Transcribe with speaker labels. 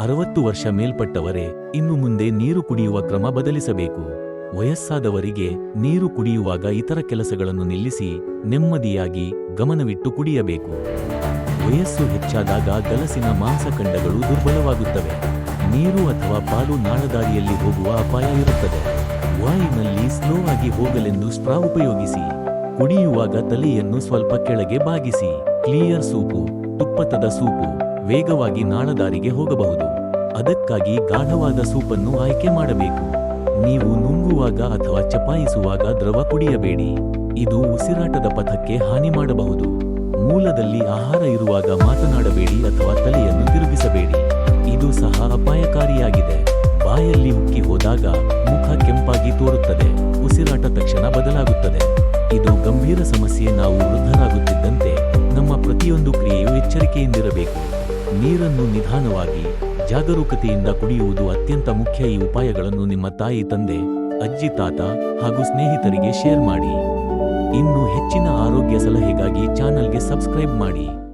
Speaker 1: ಅರವತ್ತು ವರ್ಷ ಮೇಲ್ಪಟ್ಟವರೇ ಇನ್ನು ಮುಂದೆ ನೀರು ಕುಡಿಯುವ ಕ್ರಮ ಬದಲಿಸಬೇಕು. ವಯಸ್ಸಾದವರಿಗೆ ನೀರು ಕುಡಿಯುವಾಗ ಇತರ ಕೆಲಸಗಳನ್ನು ನಿಲ್ಲಿಸಿ ನೆಮ್ಮದಿಯಾಗಿ ಗಮನವಿಟ್ಟು ಕುಡಿಯಬೇಕು. ವಯಸ್ಸು ಹೆಚ್ಚಾದಾಗ ಗಲಸಿನ ಮಾಂಸಖಂಡಗಳು ದುರ್ಬಲವಾಗುತ್ತವೆ. ನೀರು ಅಥವಾ ಪಾಲು ನಾಳದಾರಿಯಲ್ಲಿ ಹೋಗುವ ಅಪಾಯ ಇರುತ್ತದೆ. ವಾಯುನಲ್ಲಿ ಸ್ಲೋ ಆಗಿ ಹೋಗಲೆಂದು ಸ್ಟ್ರಾ ಉಪಯೋಗಿಸಿ, ಕುಡಿಯುವಾಗ ತಲೆಯನ್ನು ಸ್ವಲ್ಪ ಕೆಳಗೆ ಬಾಗಿಸಿ, ಕ್ಲಿಯರ್ ಸೂಪು, ತುಪ್ಪತದ ಸೂಪು. ವೇಗವಾಗಿ ನಾಳದಾರಿಗೆ ಹೋಗಬಹುದು. ಅದಕ್ಕಾಗಿ ಗಾಢವಾದ ಸೂಪನ್ನು ಆಯ್ಕೆ ಮಾಡಬೇಕು. ನೀವು ನುಂಗುವಾಗ ಅಥವಾ ಚಪಾಯಿಸುವಾಗ ದ್ರವ ಕುಡಿಯಬೇಡಿ. ಇದು ಉಸಿರಾಟದ ಪಥಕ್ಕೆ ಹಾನಿ ಮಾಡಬಹುದು. ಮೂಲದಲ್ಲಿ ಆಹಾರ ಇರುವಾಗ ಮಾತನಾಡಬೇಡಿ ಅಥವಾ ತಲೆಯನ್ನು ತಿರುಗಿಸಬೇಡಿ. ಇದು ಸಹ ಅಪಾಯಕಾರಿಯಾಗಿದೆ. ಬಾಯಲ್ಲಿ ಉಕ್ಕಿ ಹೋದಾಗ ಮುಖ ಕೆಂಪಾಗಿ ತೋರುತ್ತದೆ. ಉಸಿರಾಟ ತಕ್ಷಣ ಬದಲಾಗುತ್ತದೆ. ಇದು ಗಂಭೀರ ಸಮಸ್ಯೆ. ನಾವು ವೃದ್ಧರಾಗುತ್ತಿದ್ದಂತೆ ನಮ್ಮ ಪ್ರತಿಯೊಂದು ಕ್ರಿಯೆಯು ಎಚ್ಚರಿಕೆಯಿಂದಿರಬೇಕು. ನೀರನ್ನು ನಿಧಾನವಾಗಿ, ಜಾಗರೂಕತೆಯಿಂದ ಕುಡಿಯುವುದು ಅತ್ಯಂತ ಮುಖ್ಯ ಈ ಉಪಾಯಗಳನ್ನು ನಿಮ್ಮ ತಾಯಿ, ತಂದೆ, ಅಜ್ಜಿ, ತಾತ ಹಾಗೂ ಸ್ನೇಹಿತರಿಗೆ ಶೇರ್ ಮಾಡಿ. ಇನ್ನು ಹೆಚ್ಚಿನ ಆರೋಗ್ಯ ಸಲಹೆಗಾಗಿ ಚಾನಲ್ಗೆ ಸಬ್ಸ್ಕ್ರೈಬ್ ಮಾಡಿ.